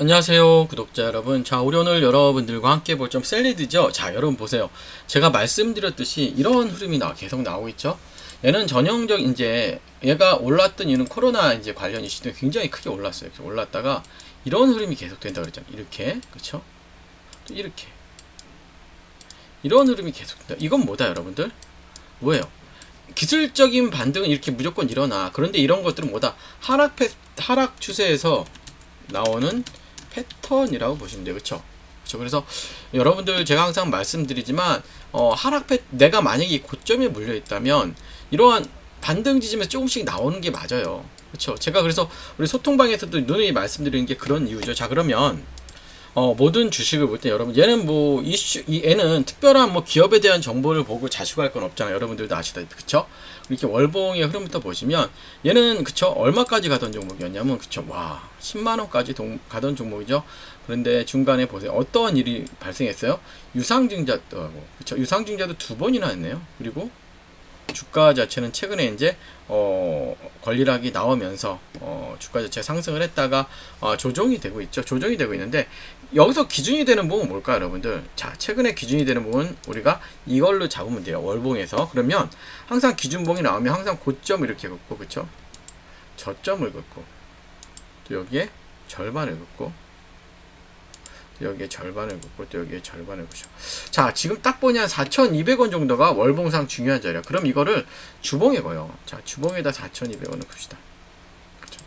안녕하세요 구독자 여러분. 자 오늘 여러분들과 함께 볼 점 셀리드죠? 자 여러분 보세요. 제가 말씀드렸듯이 이런 흐름이 나 계속 나오고 있죠? 얘는 전형적 이제 얘가 올랐던 이유는 코로나 이제 관련 이슈 때문에 굉장히 크게 올랐어요. 올랐다가 이런 흐름이 계속 된다 그랬잖아요. 이렇게 그쵸? 또 이렇게. 이런 흐름이 계속 된다. 이건 뭐다 여러분들? 뭐예요? 기술적인 반등은 이렇게 무조건 일어나. 그런데 이런 것들은 뭐다? 하락 패, 하락 추세에서 나오는 패턴이라고 보시면 돼요. 그쵸? 그쵸? 그래서 여러분들 제가 항상 말씀드리지만 어, 하락 패 내가 만약에 이 고점에 물려 있다면 이러한 반등 지점에서 조금씩 나오는 게 맞아요. 그쵸? 제가 그래서 우리 소통방에서도 누누이 말씀드리는 게 그런 이유죠. 자 그러면 어, 모든 주식을 볼 때 여러분 얘는 뭐 이슈 이 얘는 특별한 뭐 기업에 대한 정보를 보고 자식할 건 없잖아요. 여러분들도 아시다시피 그쵸? 이렇게 월봉의 흐름부터 보시면 얘는 그쵸 얼마까지 가던 종목이었냐면 그쵸 와 10만 원까지 동, 가던 종목이죠. 그런데 중간에 보세요 어떠한 일이 발생했어요? 유상증자도 하고 그쵸 유상증자도 두 번이나 했네요. 그리고 주가 자체는 최근에 이제 어, 권리락이 나오면서 어, 주가 자체 상승을 했다가 어, 조정이 되고 있죠. 조정이 되고 있는데 여기서 기준이 되는 부분은 뭘까요, 여러분들? 자, 최근에 기준이 되는 부분 우리가 이걸로 잡으면 돼요. 월봉에서 그러면 항상 기준봉이 나오면 항상 고점 이렇게 긋고 그쵸? 저점을 긋고 또 여기에 절반을 긋고 또 여기에 절반을 긋고 또 여기에 절반을 긋죠. 자, 지금 딱 보니 한 4,200원 정도가 월봉상 중요한 자리야. 그럼 이거를 주봉에 거요. 자, 주봉에다 4,200원을 봅시다. 그쵸?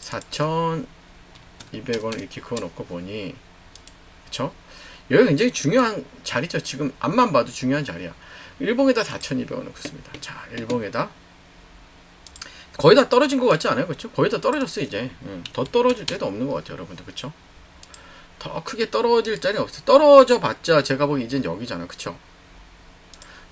4,200원을 이렇게 그어놓고 보니, 그쵸? 여기 굉장히 중요한 자리죠. 지금 앞만 봐도 중요한 자리야. 일봉에다 4,200원을 긋습니다. 자, 일봉에다 거의 다 떨어진 것 같지 않아요? 그쵸? 거의 다 떨어졌어, 이제. 응. 더 떨어질 때도 없는 것 같아요, 여러분들. 그쵸? 더 크게 떨어질 자리 없어. 떨어져 봤자 제가 보기 이젠 여기잖아. 그쵸?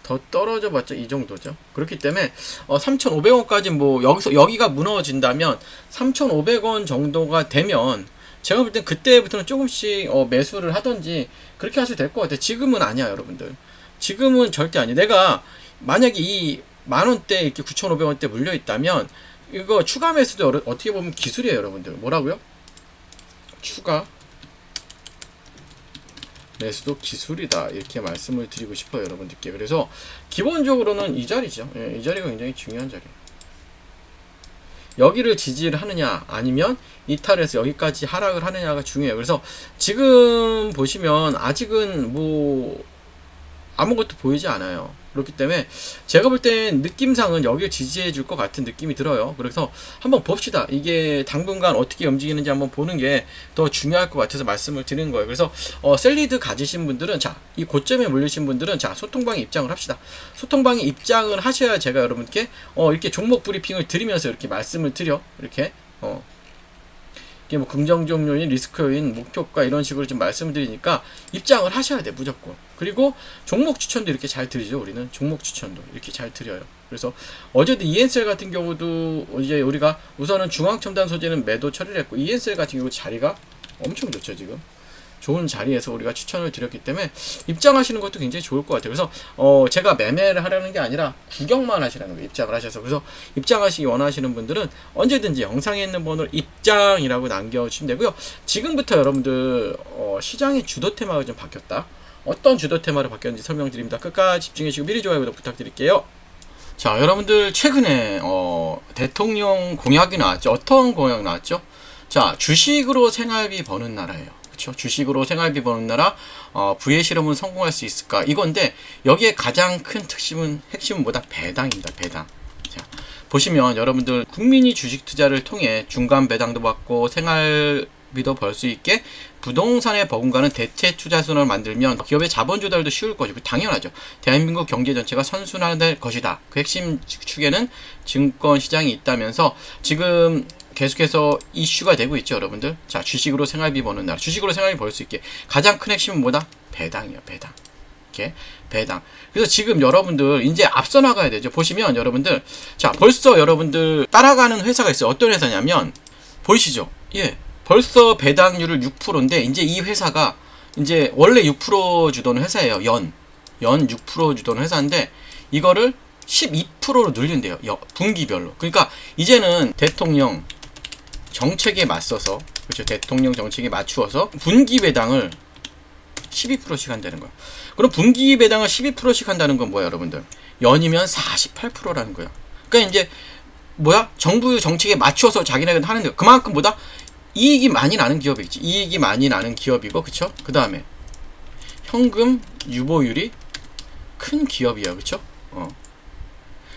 더 떨어져 봤자 이 정도죠. 그렇기 때문에 어, 3,500원까지 뭐 여기서 여기가 무너진다면 3,500원 정도가 되면 제가 볼 땐 그때부터는 조금씩 어, 매수를 하던지 그렇게 하셔도 될 것 같아요. 지금은 아니야, 여러분들. 지금은 절대 아니야. 내가 만약에 이 만 원대 이렇게 9,500원대 물려 있다면 이거 추가 매수도 어떻게 보면 기술이에요, 여러분들. 뭐라고요? 추가 매수도 기술이다. 이렇게 말씀을 드리고 싶어요 여러분들께. 그래서 기본적으로는 이 자리죠. 예, 이 자리가 굉장히 중요한 자리예요. 여기를 지지를 하느냐 아니면 이탈해서 여기까지 하락을 하느냐가 중요해요. 그래서 지금 보시면 아직은 뭐 아무것도 보이지 않아요 그렇기 때문에 제가 볼 땐 느낌상은 여기를 지지해 줄 것 같은 느낌이 들어요. 그래서 한번 봅시다. 이게 당분간 어떻게 움직이는지 한번 보는 게 더 중요할 것 같아서 말씀을 드리는 거예요. 그래서 어, 셀리드 가지신 분들은 자 이 고점에 물리신 분들은 자 소통방에 입장을 합시다. 소통방에 입장을 하셔야 제가 여러분께 어, 이렇게 종목 브리핑을 드리면서 이렇게 말씀을 드려. 이렇게 어, 이게 뭐 긍정적 요인, 리스크 요인, 목표가 이런 식으로 좀 말씀을 드리니까 입장을 하셔야 돼 무조건. 그리고 종목 추천도 이렇게 잘 드리죠. 우리는 종목 추천도 이렇게 잘 드려요. 그래서 어제도 ENCL 같은 경우도 이제 우리가 우선은 중앙 첨단 소재는 매도 처리를 했고 ENCL 같은 경우 자리가 엄청 좋죠 지금. 좋은 자리에서 우리가 추천을 드렸기 때문에 입장하시는 것도 굉장히 좋을 것 같아요. 그래서 어 제가 매매를 하려는 게 아니라 구경만 하시라는 거예요. 입장을 하셔서 그래서 입장하시기 원하시는 분들은 언제든지 영상에 있는 번호를 입장이라고 남겨주시면 되고요. 지금부터 여러분들 어 시장의 주도 테마가 좀 바뀌었다. 어떤 주도 테마로 바뀌었는지 설명드립니다. 끝까지 집중해주시고 미리 좋아요 구독 부탁드릴게요. 자 여러분들 최근에 어 대통령 공약이 나왔죠. 어떤 공약 나왔죠? 자 주식으로 생활비 버는 나라예요. 그렇죠? 주식으로 생활비 버는 나라 어, 부의 실험은 성공할 수 있을까? 이건데 여기에 가장 큰 특심은 핵심은 뭐다? 배당입니다. 배당. 자, 보시면 여러분들 국민이 주식 투자를 통해 중간 배당도 받고 생활 비도 벌 수 있게 부동산에 버금가는 대체 투자 순환을 만들면 기업의 자본 조달도 쉬울 것이고 당연하죠. 대한민국 경제 전체가 선순환될 것이다. 그 핵심 축에는 증권 시장이 있다면서 지금 계속해서 이슈가 되고 있죠, 여러분들. 자, 주식으로 생활비 버는 나라. 주식으로 생활비 벌 수 있게 가장 큰 핵심은 뭐다? 배당이요, 배당. 이렇게 배당. 그래서 지금 여러분들 이제 앞서 나가야 되죠. 보시면 여러분들 자, 벌써 여러분들 따라가는 회사가 있어요. 어떤 회사냐면 보이시죠? 예. 벌써 배당률을 6%인데 이제 이 회사가 이제 원래 6% 주던 회사예요. 연. 연 6% 주던 회사인데 이거를 12%로 늘린대요. 여- 분기별로. 그러니까 이제는 대통령 정책에 맞서서 그렇죠 대통령 정책에 맞추어서 분기 배당을 12%씩 한다는 거예요. 그럼 분기 배당을 12%씩 한다는 건 뭐야, 여러분들? 연이면 48%라는 거예요. 그러니까 이제 뭐야? 정부 정책에 맞춰서 자기네가 하는 거. 그만큼 보다 이익이 많이 나는 기업이겠지. 이익이 많이 나는 기업이고, 그쵸? 그 다음에 현금 유보율이 큰 기업이야, 그쵸? 어.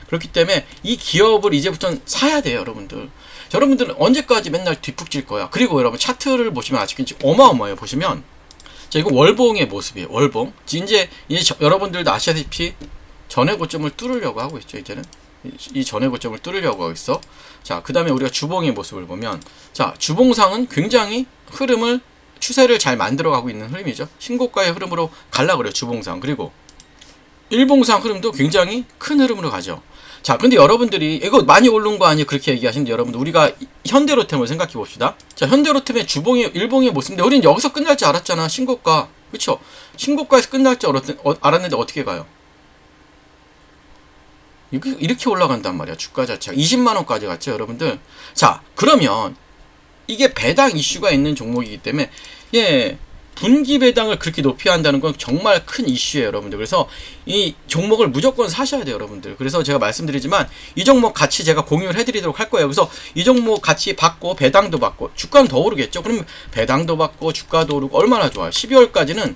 그렇기 때문에 이 기업을 이제부터는 사야 돼요, 여러분들. 자, 여러분들은 언제까지 맨날 뒷북질 거야? 그리고 여러분 차트를 보시면 아직까지 어마어마해요. 보시면 자, 이거 월봉의 모습이에요. 월봉. 이제 이제 저- 여러분들도 아시다시피 전의 고점을 뚫으려고 하고 있죠. 이제는 이- 이 전의 고점을 뚫으려고 하고 있어. 자, 그 다음에 우리가 주봉의 모습을 보면 자, 주봉상은 굉장히 흐름을 추세를 잘 만들어 가고 있는 흐름이죠. 신고가의 흐름으로 갈라 그래요. 주봉상. 그리고 일봉상 흐름도 굉장히 큰 흐름으로 가죠. 자, 근데 여러분들이 이거 많이 오른 거 아니에요? 그렇게 얘기하시는데 여러분들 우리가 이- 현대로템을 생각해 봅시다. 자, 현대로템의 주봉의 일봉의 모습인데 우리는 여기서 끝날 줄 알았잖아. 신고가. 그쵸? 신고가에서 끝날 줄 알았, 어, 알았는데 어떻게 가요? 이렇게 올라간단 말이야. 주가 자체가 20만 원까지 갔죠, 여러분들. 자, 그러면 이게 배당 이슈가 있는 종목이기 때문에 예. 분기 배당을 그렇게 높이 한다는 건 정말 큰 이슈예요, 여러분들. 그래서 이 종목을 무조건 사셔야 돼요, 여러분들. 그래서 제가 말씀드리지만 이 종목 같이 제가 공유를 해드리도록 할 거예요. 그래서 이 종목 같이 받고 배당도 받고 주가는 더 오르겠죠. 그럼 배당도 받고 주가도 오르고 얼마나 좋아요. 12월까지는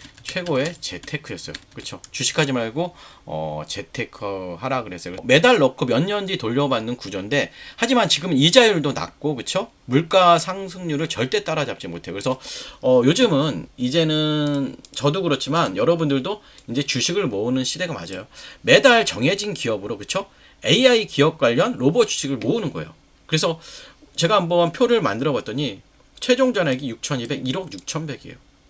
최고의 재테크였어요. 그쵸? 주식하지 말고 어, 재테크 하라 그랬어요. 매달 넣고 몇 년 뒤 돌려받는 구조인데 하지만 지금 이자율도 낮고 그쵸? 물가 상승률을 절대 따라잡지 못해요. 그래서 어, 요즘은 이제는 저도 그렇지만 여러분들도 이제 주식을 모으는 시대가 맞아요. 매달 정해진 기업으로 그쵸? AI 기업 관련 로봇 주식을 모으는 거예요. 그래서 제가 한번 표를 만들어 봤더니 최종 잔액이 6,200, 1억 6,100이에요.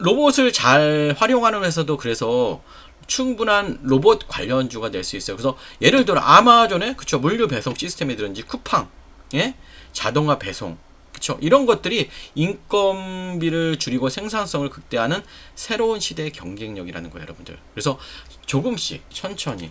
로봇을 잘 활용하는 회사도 그래서 충분한 로봇 관련주가 될 수 있어요. 그래서 예를 들어 아마존의 그쵸 물류 배송 시스템이든지 쿠팡, 예, 자동화 배송, 그쵸 이런 것들이 인건비를 줄이고 생산성을 극대화하는 새로운 시대의 경쟁력이라는 거예요, 여러분들. 그래서 조금씩 천천히